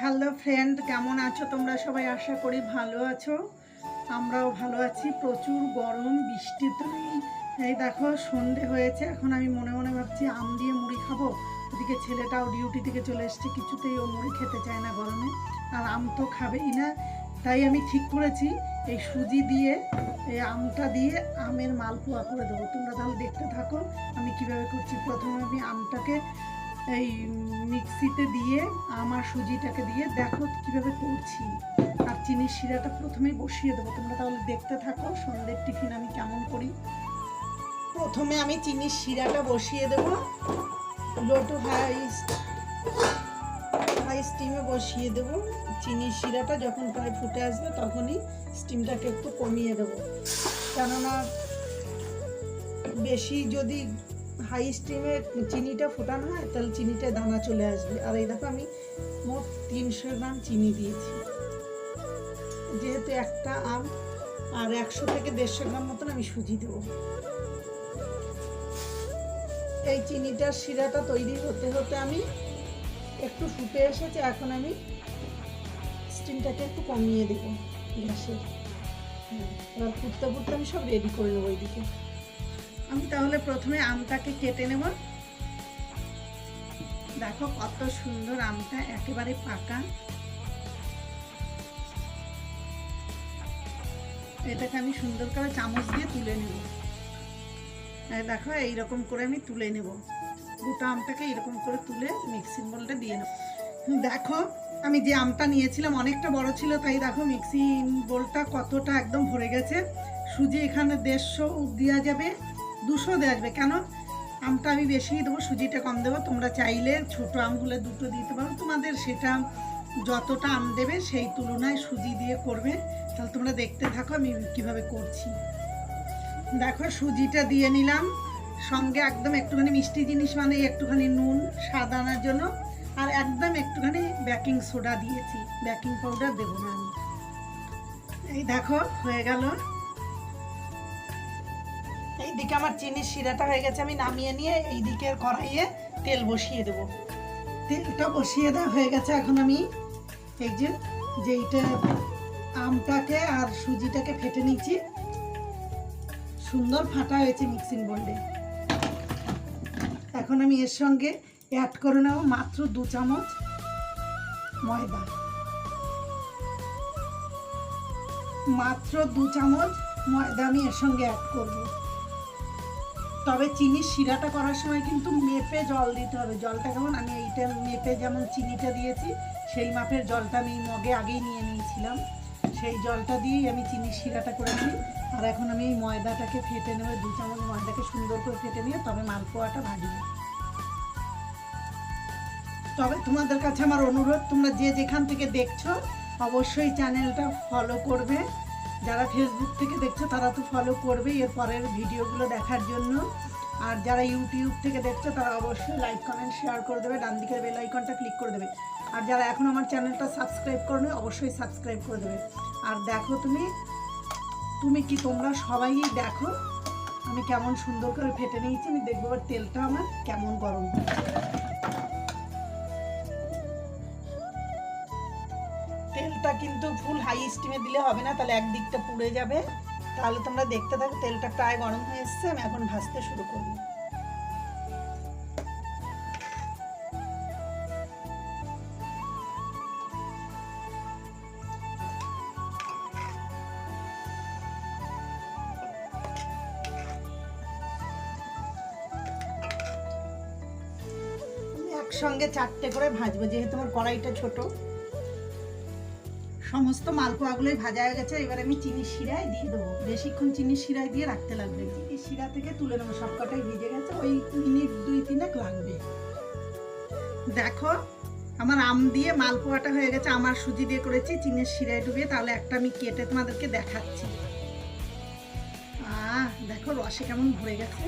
Hello friend কেমন আছো? তোমরা সবাই আশা করি ভালো আছো। আমরাও ভালো আছি। প্রচুর গরম, বৃষ্টি তো নেই। এই দেখো, সন্ধে হয়েছে। এখন আমি মনে মনে ভাবছি, আম দিয়ে মুড়ি খাব। ওদিকে ছেলেটাও ডিউটি থেকে চলে এসছে। কিছুতেই ও মুড়ি খেতে চায় না গরমে। আর আম তো খাবেই না। তাই আমি ঠিক করেছি, এই সুজি দিয়ে, এই আমটা দিয়ে আমের মালপোয়া করে দেবো। তোমরা তাহলে দেখতে থাকো, আমি কীভাবে করছি। প্রথমে আমি আমটাকে এই মিক্সিতে দিয়ে, আমার সুজিটাকে দিয়ে দেখো কীভাবে করছি। আর চিনির শিরাটা প্রথমেই বসিয়ে দেবো। তোমরা তাহলে দেখতে থাকো, সন্ধ্যের টিফিন আমি কেমন করি। প্রথমে আমি চিনির শিরাটা বসিয়ে দেবো। লো টু হাই হাই স্টিমে বসিয়ে দেবো। চিনির শিরাটা যখন প্রায় ফুটে আসবে, তখনই স্টিমটাকে একটু কমিয়ে দেবো। কেননা বেশি যদি হাই স্টিমে চিনিটা ফোটানো হয় তাহলে চিনিটা দানা চলে আসবে। আর এই দেখো আমি মোট তিনশো গ্রাম চিনি দিয়েছি। যেহেতু একটা আম আর একশো থেকে দেড়শো গ্রাম মতন আমি সুজি দেবো। এই চিনিটার শিরাটা তৈরি হতে হতে আমি একটু ফুটে এসেছে এখন আমি স্টিমটাকে একটু কমিয়ে দেবো গ্যাসের হুম, এবার ফুটতে ফুটতে আমি সব রেডি করে নেব ওইদিকে আমি তাহলে প্রথমে আমটাকে কেটে নেব। দেখো কত সুন্দর আমটা একেবারে পাকা। এটাকে আমি সুন্দর করে চামচ দিয়ে তুলে নেব। দেখো, এইরকম করে আমি তুলে নেব। গোটা আমটাকে এরকম করে তুলে মিক্সিং বোলটা দিয়ে নেব। দেখো, আমি যে আমটা নিয়েছিলাম অনেকটা বড় ছিল, তাই দেখো মিক্সিং বোলটা কতটা একদম ভরে গেছে। সুজি এখানে দেড়শো দেওয়া যাবে। দুশো দেওয়া যাবে কেন? আমটা আমি বেশি দেবো, সুজিটা কম দেবো। তোমরা চাইলে ছোটো আমগুলো দুটো দিতে পারো। তোমাদের সেটা যতটা আম দেবে সেই তুলনায় সুজি দিয়ে করবে। তাহলে তোমরা দেখতে থাকো আমি কীভাবে করছি। দেখো, সুজিটা দিয়ে নিলাম। সঙ্গে একদম একটুখানি মিষ্টি জিনিস মানে একটুখানি নুন, স্বাদ আনার জন্য। আর একদম একটুখানি বেকিং সোডা দিয়েছি। বেকিং পাউডার দেবো না আমি। এই দেখো, হয়ে গেল। এইদিকে আমার চিনির শিরাটা হয়ে গেছে, আমি নামিয়ে নিয়ে এই দিকের কড়াইয়ে তেল বসিয়ে দেব। তেলটা বসিয়ে দেওয়া হয়ে গেছে, এখন আমি এই যে, যেইটা আমটাকে আর সুজিটাকে ফেটে নিচ্ছি সুন্দর ফাটা হয়েছে মিক্সিং বোর্ডে। এখন আমি এর সঙ্গে অ্যাড করে নেব মাত্র দু চামচ ময়দা। মাত্র দু চামচ ময়দা আমি এর সঙ্গে অ্যাড করব। তবে চিনির শিরাটা করার সময় কিন্তু মেপে জল দিতে হবে। জলটা কেমন? আমি এইটা মেপে যেমন চিনিটা দিয়েছি, সেই মাপের জলটা আমি মগে আগেই নিয়ে নিয়েছিলাম। সেই জলটা দিয়েই আমি চিনির শিরাটা করে নিই। আর এখন আমি এই ময়দাটাকে ফেটে নেব, দু চামচ ময়দাকে সুন্দর করে ফেটে নিয়ে তবে মালপোয়াটা ভাজবো। তবে তোমাদের কাছে আমার অনুরোধ, তোমরা যে যেখান থেকে দেখছ, অবশ্যই চ্যানেলটা ফলো করবে। যারা ফেসবুক থেকে দেখছ, তারা তো ফলো করবে এর পরের ভিডিওগুলো দেখার জন্য। আর যারা ইউটিউব থেকে দেখছ, তারা অবশ্যই লাইক কমেন্ট শেয়ার করে দেবে, ডান দিকের বেল আইকনটা ক্লিক করে দেবে। আর যারা এখন আমার চ্যানেলটা সাবস্ক্রাইব করবে অবশ্যই সাবস্ক্রাইব করে দেবে। আর দেখো তুমি তুমি কি তোমরা সবাই দেখো? আমি কেমন সুন্দর করে ফেটে নিয়েছি, আমি দেখব এবার তেলটা আমার কেমন গরম। তেলটা কিন্তু ফুল হাই স্টিমে দিলে হবে না, তাহলে একদিকটা পুড়ে যাবে। তাহলে তোমরা দেখতে থাকো, তেলটা প্রায় গরম হয়ে এসছে, আমি এখন ভাজতে শুরু করব। একসঙ্গে চারটে করে ভাজবো, যেহেতু আমার কড়াইটা ছোট। সমস্ত মালপোয়াগুলোই ভাজা হয়ে গেছে, এবার আমি চিনি শিরায় দিয়ে দেবো। বেশিক্ষণ চিনি শিরায় দিয়ে রাখতে লাগবে। চিনি শিরা থেকে তুলে নেব, সবকটাই ভিজে গেছে, ওই মিনিট দুই তিনেক লাগবে। দেখো, আমার আম দিয়ে মালপোয়াটা হয়ে গেছে, আমার সুজি দিয়ে করেছি চিনির শিরায় ডুবিয়ে, তাহলে একটা আমি কেটে তোমাদেরকে দেখাচ্ছি। আহ, দেখো, রসে কেমন ভরে গেছে।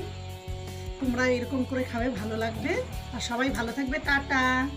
তোমরা এরকম করে খাবে, ভালো লাগবে। আর সবাই ভালো থাকবে, টাটা।